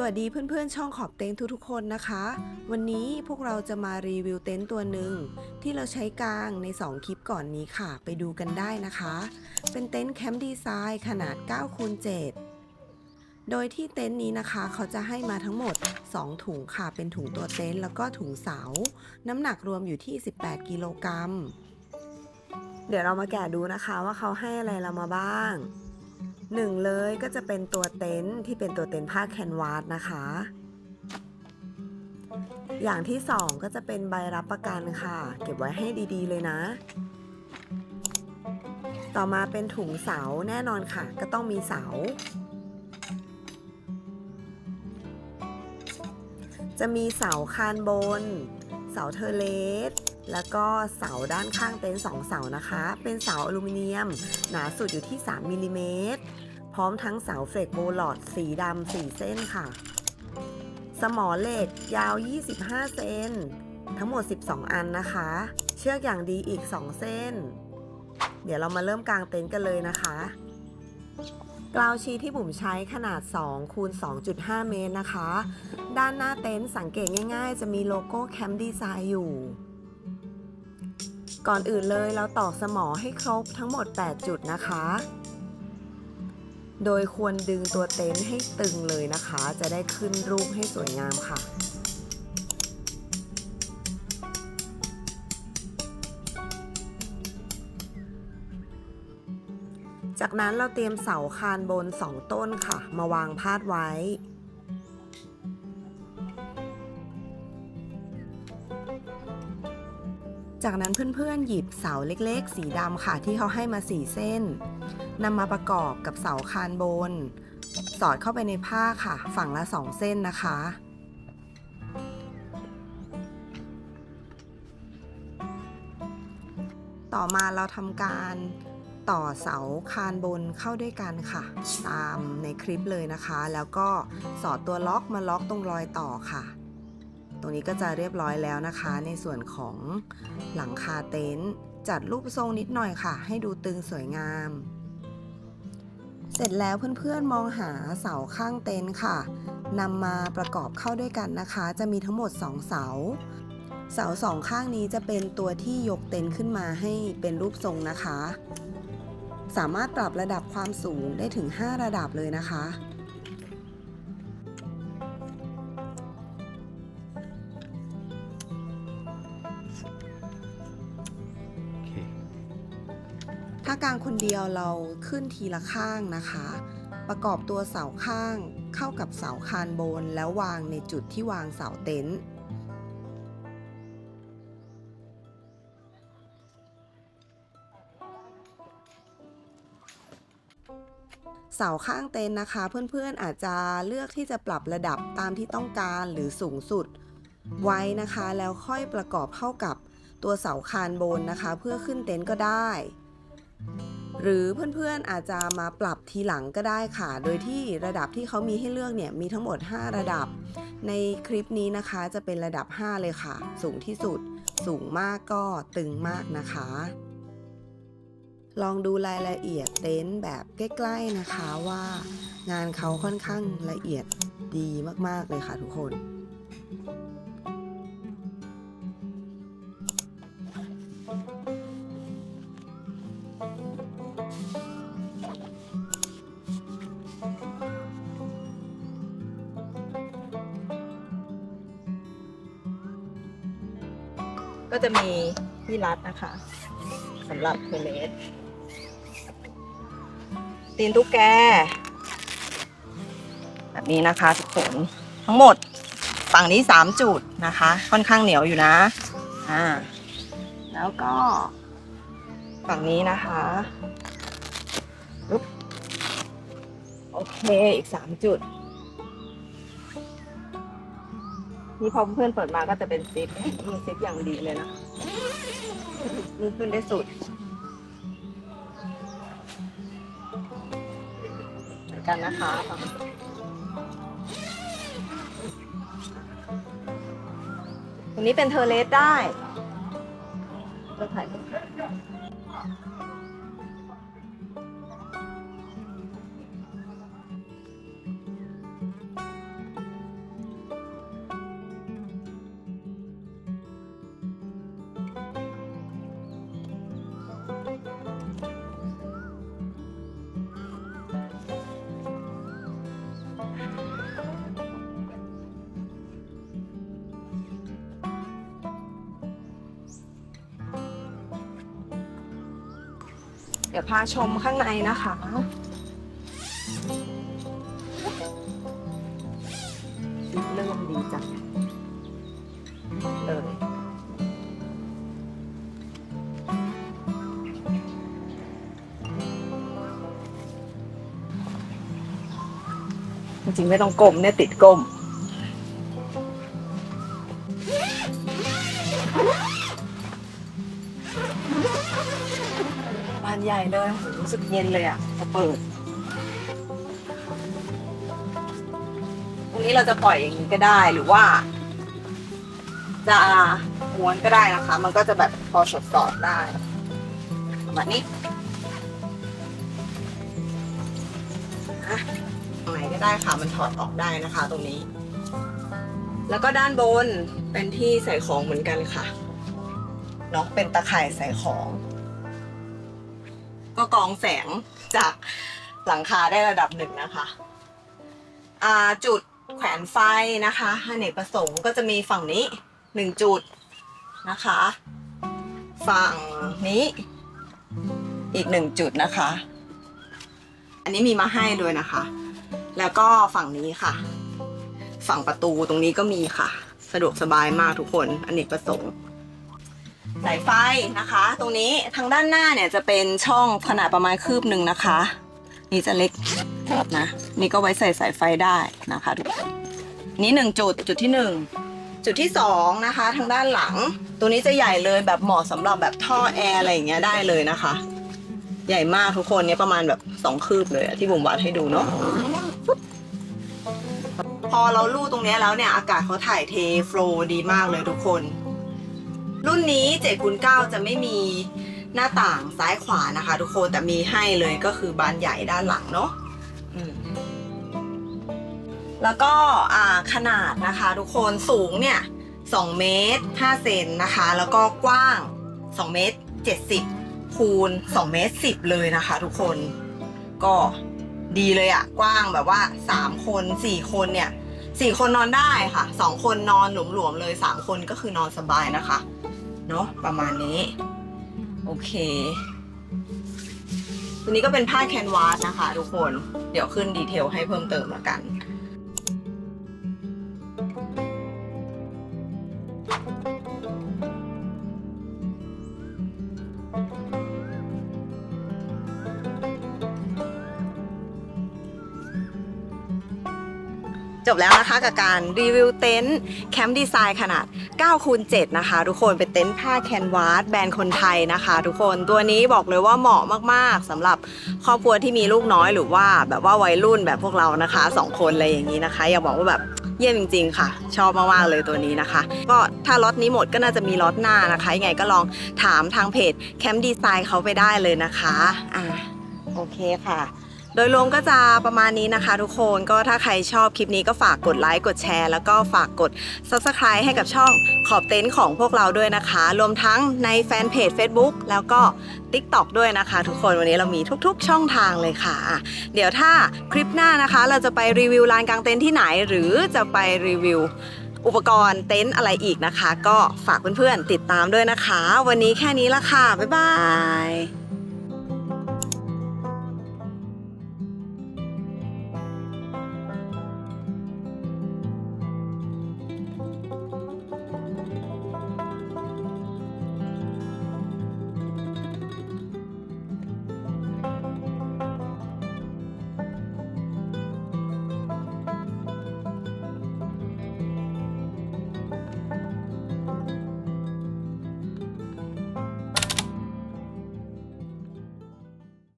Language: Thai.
สวัสดีเพื่อนๆ ช่องขอบเต็นท์ทุกๆคนนะคะ วันนี้พวกเราจะมารีวิวเต็นท์ตัวหนึ่งที่เราใช้กลางใน 2 คลิปก่อนนี้ค่ะ ไปดูกันได้นะคะ เป็นเต็นท์แคมป์ดีไซน์ขนาด9คูณ7โดยที่เต็นท์นี้นะคะเขาจะให้มาทั้งหมด 2 ถุงค่ะ เป็นถุงตัวเต็นท์แล้วก็ถุงเสา น้ำหนักรวมอยู่ที่ 18 กิโลกรัมเดี๋ยวเรามาแกะดูนะคะว่าเขาให้อะไรเรามาบ้าง หนึ่งเลยก็จะเป็นตัวเต็นท์ที่เป็นตัวเต็นท์ผ้าแคนวาสนะคะ อย่างที่สองก็จะเป็นใบรับประกันค่ะ เก็บไว้ให้ดีๆเลยนะ ต่อมาเป็นถุงเสาแน่นอนค่ะ ก็ต้องมีเสา จะมีเสาคานบน เสาเทเลส แล้วก็เสาด้านข้างเต็นท์สองเสานะคะ เป็นเสาอลูมิเนียม หนาสุดอยู่ที่ 3มิลลิเมตรพร้อมทั้งเสาเฟรกโบลอดสีดำ4เส้นค่ะ สมอเหล็กยาว 25 เซนทั้งหมด 12 อันนะคะ เชือกอย่างดีอีก 2 เส้น เดี๋ยวเรามาเริ่มกางเต็นท์กันเลยนะคะกราวชีที่บุ๋มใช้ขนาด2คูณ2.5 เมตรนะคะ ด้านหน้าเต็นท์สังเกตง่ายๆ จะมีโลโก้แคมป์ดีไซน์อยู่ ก่อนอื่นเลยเราตอกสมอให้ครบทั้งหมด 8 จุดนะคะ โดยควรดึงตัวเต็นท์ให้ตึงเลยนะคะ จะได้ขึ้นรูปให้สวยงามค่ะจากนั้นเราเตรียมเสาคานบน 2 ต้นค่ะ มาวางพาดไว้ จากนั้นเพื่อนๆ หยิบเสาเล็กๆ สีดำค่ะที่เขาให้มา4เส้นนำมาประกอบกับเสาคานบน สอดเข้าไปในผ้าค่ะ ฝั่งละ2เส้นนะคะ ต่อมาเราทำการต่อเสาคานบนเข้าด้วยกันค่ะ ตามในคลิปเลยนะคะ แล้วก็สอดตัวล็อกมาล็อกตรงรอยต่อค่ะ ตรงนี้ก็จะเรียบร้อยแล้วนะคะ ในส่วนของหลังคาเต็นท์จัดรูปทรงนิดหน่อยค่ะ ให้ดูตึงสวยงาม เสร็จแล้วเพื่อนๆมองหาเสาข้างเต็นท์ค่ะนำมาประกอบเข้าด้วยกันนะคะ จะมีทั้งหมด 2 เสา เสาสองข้างนี้จะเป็นตัวที่ยกเต็นท์ขึ้นมาให้เป็นรูปทรงนะคะ สามารถปรับระดับความสูงได้ถึง 5 ระดับเลยนะคะ เดียวเราขึ้นทีละข้างนะคะ ประกอบตัวเสาข้างเข้ากับเสาคานบนแล้ววางในจุดที่วางเสาเต็นท์เสาข้างเต็นท์นะคะ เพื่อนๆอาจจะเลือกที่จะปรับระดับตามที่ต้องการหรือสูงสุด ไว้นะคะ แล้วค่อยประกอบเข้ากับตัวเสาคานบนนะคะ เพื่อขึ้นเต็นท์ก็ได้ หรือเพื่อนๆอาจจะมาปรับทีหลังก็ได้ค่ะ โดยที่ระดับที่เขามีให้เลือกเนี่ยมีทั้งหมด 5 ระดับ ในคลิปนี้นะคะจะเป็นระดับ 5 เลยค่ะ สูงที่สุด สูงมากก็ตึงมากนะคะ ลองดูรายละเอียดเต็นท์แบบใกล้ๆนะคะว่างานเขาค่อนข้างละเอียดดีมากๆเลยค่ะทุกคน ก็จะมีที่รัดนะคะสำหรับเทเลสตีนตุ๊กแก แบบนี้นะคะทุกคนทั้งหมดฝั่งนี้สามจุดนะคะ ค่อนข้างเหนียวอยู่นะอ่าแล้วก็ ฝั่งนี้นะคะโอเคอีกสามจุด นี่พอเพื่อนเปิดมาก็จะเป็นซิปมีซิปอย่างดีเลยนะนี่ขึ้นได้สุดเหมือนกันนะคะตรงนี้เป็นเทอร์เลสได้เราถ่ายรูป ดี๋ยวพาชมข้างในนะคะ เริ่มดีจังเลยจริงๆไม่ต้องก้มเนี่ยติดก้ม เลยรู้สึกเย็นเลยอะพอเปิดตรงนี้เราจะปล่อยอย่างนี้ก็ได้หรือว่า จะม้วนก็ได้นะคะ มันก็จะแบบพอสดสอดได้ประมาณนี้ตรงไหนก็ได้ค่ะมันถอดออกได้นะคะ ตรงนี้ แล้วก็ด้านบนเป็นที่ใส่ของเหมือนกันค่ะเนาะเป็นตะข่ายใส่ของ ก็กรองแสงจากหลังคาได้ระดับหนึ่งนะคะจุดแขวนไฟนะคะอเนกประสงค์ก็จะมีฝั่งนี้หนึ่งจุดนะคะ ฝั่งนี้อีกหนึ่งจุดนะคะ อันนี้มีมาให้ด้วยนะคะ แล้วก็ฝั่งนี้ค่ะ ฝั่งประตูตรงนี้ก็มีค่ะ สะดวกสบายมากทุกคนอเนกประสงค์ สายไฟนะคะ ตรงนี้ทางด้านหน้าเนี่ยจะเป็นช่องขนาดประมาณคืบหนึ่งนะคะ นี่จะเล็กนะนี่ก็ไว้ใส่สายไฟได้นะคะทุกคนนี่หนึ่งจุดจุดที่หนึ่งจุดที่สองนะคะ ทางด้านหลัง ตัวนี้จะใหญ่เลยแบบเหมาะสำหรับแบบท่อแอร์อะไรอย่างเงี้ยได้เลยนะคะ ใหญ่มากทุกคนเนี่ยประมาณแบบสองคืบเลยที่บุ๋มวัดให้ดูเนาะพอเราลู่ตรงเนี้ยแล้วเนี่ยอากาศเขาถ่ายเทโฟลดีมากเลยทุกคน รุ่นนี้7คูณ9จะไม่มีหน้าต่างซ้ายขวานะคะ ทุกคนแต่มีให้เลยก็คือบานใหญ่ด้านหลังเนาะแล้วก็ขนาดนะคะทุกคนสูงเนี่ย2เมตร5เซนนะคะ แล้วก็กว้าง 2 เมตร 70 คูณ 2 เมตร 10 เลยนะคะ ทุกคนก็ดีเลยอะกว้างแบบว่า 3 คน 4 คนเนี่ยสี่คนนอนได้ค่ะสองคนนอนหลวมๆเลยสามคนก็คือนอนสบายนะคะ เนาะประมาณนี้ โอเค ตัวนี้ก็เป็นผ้าแคนวาสนะคะทุกคน เดี๋ยวขึ้นดีเทลให้เพิ่มเติมละกัน จบแล้วนะคะกับการรีวิวเต็นท์แคมป์ดีไซน์ขนาด9คูณ7นะคะ ทุกคนเป็นเต็นท์ผ้าแคนวาสแบรนด์คนไทยนะคะ ทุกคนตัวนี้บอกเลยว่าเหมาะมากๆสำหรับครอบครัวที่มีลูกน้อยหรือว่าแบบว่าวัยรุ่นแบบพวกเรานะคะสองคนอะไรอย่างนี้นะคะอยากบอกว่าแบบเยี่ยมจริง ๆ ค่ะ ชอบมากๆเลยตัวนี้นะคะ ก็ถ้าล็อตนี้หมดก็น่าจะมีล็อตหน้านะคะยังไงก็ลองถามทางเพจแคมป์ดีไซน์เขาไปได้เลยนะคะอ่าโอเคค่ะ โดยรวมก็จะประมาณนี้นะคะทุกคนก็ถ้าใครชอบคลิปนี้ก็ฝากกดไลค์กดแชร์ แล้วก็ฝากกด Subscribe ให้กับช่องขอบเต็นท์ของพวกเราด้วยนะคะ รวมทั้งในแฟนเพจ Facebook แล้วก็ TikTok ด้วยนะคะ ทุกคนวันนี้เรามีทุกๆ ช่องทางเลยค่ะ เดี๋ยวถ้าคลิปหน้านะคะเราจะไปรีวิวลานกลางเต็นท์ที่ไหน หรือจะไปรีวิวอุปกรณ์เต็นท์อะไรอีกนะคะ ก็ฝากเพื่อนๆติดตามด้วยนะคะ วันนี้แค่นี้ละค่ะบ๊ายบาย